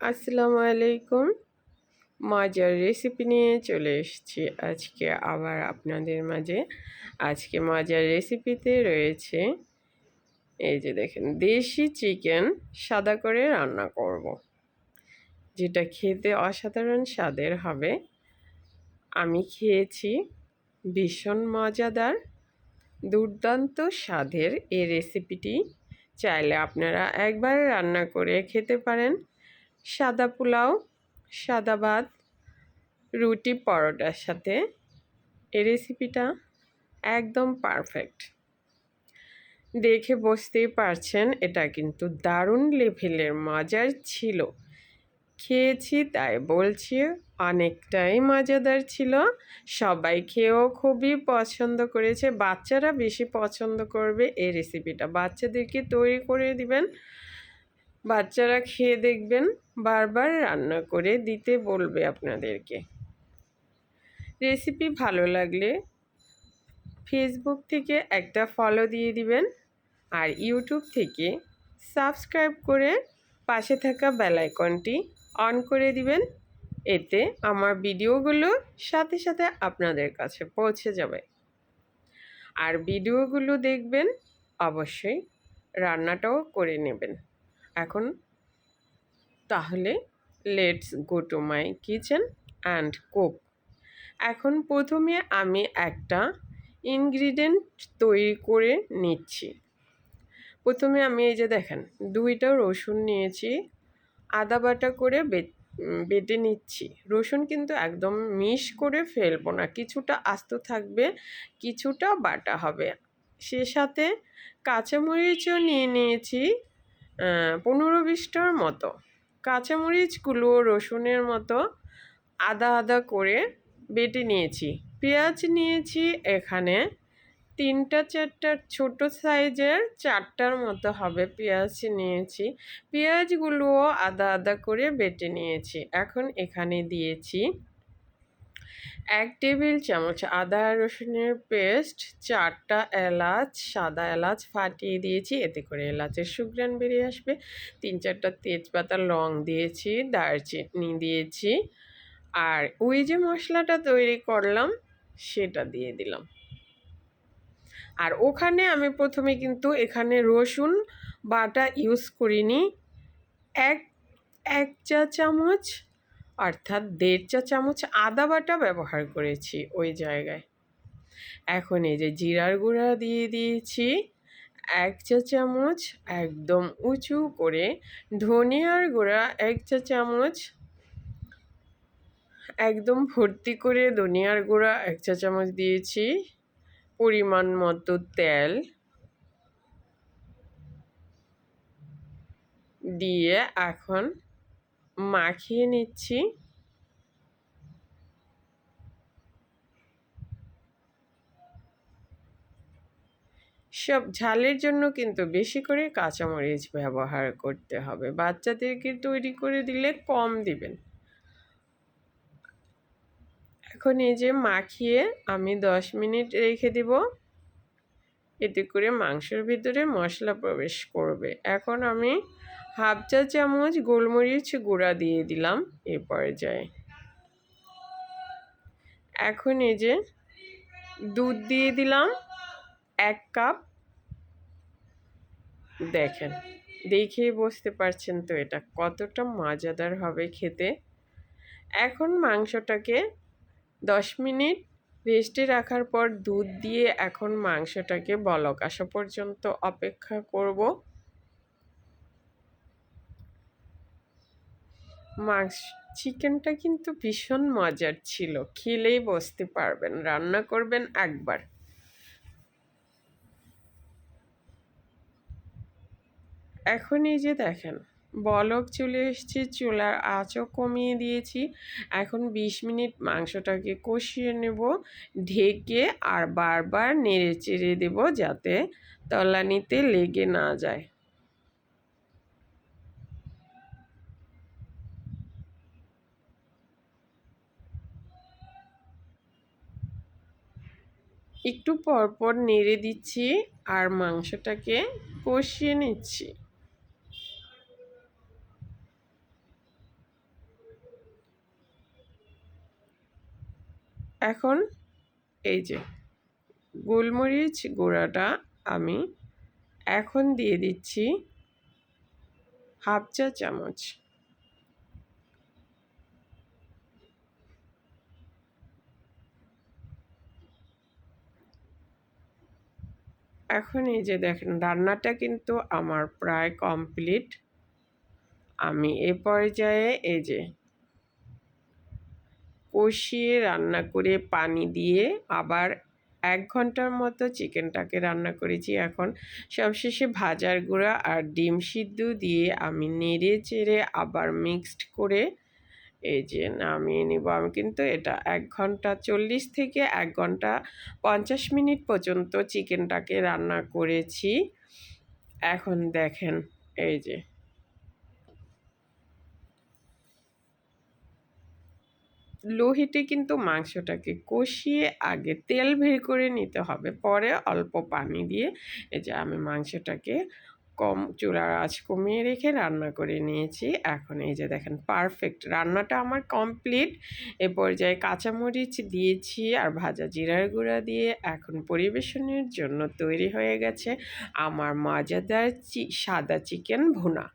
আসসালামু আলাইকুম। মজার রেসিপি নিয়ে চলে এসেছি আজকে আবার আপনাদের মাঝে। আজকে মজার রেসিপিতে রয়েছে, এই যে দেখেন, দেশি চিকেন সাদা করে রান্না করব। যেটা খেতে অসাধারণ স্বাদের হবে। আমি খেয়েছি ভীষণ মজাদার, দুর্দান্ত স্বাদের এই রেসিপিটি চাইলে আপনারা একবার রান্না করে খেতে পারেন। সাদা পোলাও, সাদা ভাত, রুটি পরোটার সাথে। এই রেসিপিটা একদম পারফেক্ট। দেখে বুঝতেই পারছেন, এটা কিন্তু দারুণ লেভেলের মজার ছিল। খেয়েছি তাই বলছি, অনেকটাই মজাদার ছিল। সবাই খেয়েও খুবই পছন্দ করেছে। বাচ্চারা বেশি পছন্দ করবে এই রেসিপিটা। বাচ্চাদেরকে তৈরি করে দিবেন। বাচ্চারা খেয়ে দেখবেন, বারবার রান্না করে দিতে বলবে আপনাদেরকে। রেসিপি ভালো লাগলে ফেসবুক থেকে একটা ফলো দিয়ে দিবেন আর ইউটিউব থেকে সাবস্ক্রাইব করে পাশে থাকা বেলাইকনটি অন করে দিবেন। এতে আমার ভিডিওগুলো সাথে সাথে আপনাদের কাছে পৌঁছে যাবে। আর ভিডিওগুলো দেখবেন, অবশ্যই রান্নাটাও করে নেবেন। এখন তাহলে let's go to my kitchen and cook এখন প্রথমে আমি একটা ইনগ্রিডিয়েন্ট তৈরি করে নিচ্ছি। প্রথমে আমি এই যে দেখেন, দুইটা রসুন নিয়েছি, আদা বাটা করে বেটে নিচ্ছি। রসুন কিন্তু একদম মিশ করে ফেলব না, কিছুটা আস্ত থাকবে, কিছুটা বাটা হবে। সে সাথে কাঁচামরিচও নিয়ে নিয়েছি পনেরো বিশটার মতো। কাঁচামরিচগুলো রসুনের মতো আদা আদা করে বেটে নিয়েছি। পেঁয়াজ নিয়েছি এখানে তিনটা চারটা, ছোট সাইজের চারটার মতো হবে পেঁয়াজ নিয়েছি। পেঁয়াজগুলোও আদা আদা করে বেটে নিয়েছি। এখন এখানে দিয়েছি এক টেবিল চামচ আদা রসুনের পেস্ট, চারটা এলাচ, সাদা এলাচ ফাটিয়ে দিয়েছি, এতে করে এলাচের সুগ্রান বেরিয়ে আসবে। তিন চারটা তেজপাতা, লং দিয়েছি, দারচিনি দিয়েছি, আর ওই যে মশলাটা তৈরি করলাম, সেটা দিয়ে দিলাম। আর ওখানে আমি প্রথমে কিন্তু এখানে রসুন বাটা ইউজ করিনি। এক এক চা চামচ অর্থাৎ দেড় চা চামচ আদা বাটা ব্যবহার করেছি ওই জায়গায়। এখন এই যে জিরার গুঁড়া দিয়ে দিয়েছি, এক চা চামচ একদম উঁচু করে ধনিয়ার গুঁড়া, এক চা চামচ একদম ভর্তি করে ধনিয়ার গুঁড়া, এক চা চামচ দিয়েছি পরিমাণ মতো তেল। দিয়ে এখন মাখিয়ে নিচ্ছি। সব ঝালের জন্য কিন্তু বেশি করে কাঁচামরিচ ব্যবহার করতে হবে। বাচ্চাদেরকে তৈরি করে দিলে কম দিবেন। এখন এই যে মাখিয়ে আমি দশ মিনিট রেখে দিব। এতে করে মাংসের ভিতরে মশলা প্রবেশ করবে। এখন আমি হাফ চা চামচ গোলমরিচ গুঁড়া দিয়ে দিলাম এ পর্যায়ে এখন এই যে দুধ দিয়ে দিলাম, এক কাপ। দেখেন, দেখেই বুঝতে পারছেন তো এটা কতটা মজাদার হবে খেতে। এখন মাংসটাকে দশ মিনিট রেস্টে রাখার পর দুধ দিয়ে এখন মাংসটাকে বলক। আসা পর্যন্ত অপেক্ষা করব। মাংস চিকেনটা কিন্তু ভীষণ মজার ছিল। খেলেই বসতে পারবেন, রান্না করবেন একবার। এখন এই যে দেখেন, বলক চলে এসছে, চুলার আঁচও কমিয়ে দিয়েছি। এখন ২০ মিনিট মাংসটাকে কষিয়ে নেব, ঢেকে আর বারবার নেড়ে চেড়ে দেবো যাতে তলানিতে লেগে না যায়। একটু পরপর নেড়ে দিচ্ছি আর মাংসটাকে কষিয়ে নিচ্ছি। এখন এই যে গোলমরিচ গুঁড়াটা আমি এখন দিয়ে দিচ্ছি হাফ চা চামচ। এখন এই যে দেখেন, রান্নাটা কিন্তু আমার প্রায় কমপ্লিট। আমি এ পর্যায়ে এই যে কষিয়ে রান্না করে পানি দিয়ে আবার এক ঘণ্টার মতো চিকেনটাকে রান্না করেছি। এখন সবশেষে ভাজার গুঁড়া আর ডিম সিদ্ধ দিয়ে আমি নেড়ে চেড়ে আবার মিক্সড করে এই যে নামিয়ে নিব আমি। কিন্তু এটা এক ঘণ্টা চল্লিশ থেকে এক ঘণ্টা পঞ্চাশ মিনিট পর্যন্ত চিকেনটাকে রান্না করেছি। এখন দেখেন, এই যে। লোহিতে কিন্তু মাংসটাকে কষিয়ে আগে তেল বের করে নিতে হবে। পরে অল্প পানি দিয়ে এই যে আমি মাংসটাকে কম চুলার আঁচ কমিয়ে রেখে রান্না করে নিয়েছি। এখন এই যে দেখেন পারফেক্ট রান্নাটা আমার কমপ্লিট এ পর্যায়ে কাঁচামরিচ দিয়েছি আর ভাজা জিরার গুঁড়া দিয়ে এখন পরিবেশনের জন্য তৈরি হয়ে গেছে আমার মজাদার চি, সাদা চিকেন ভুনা।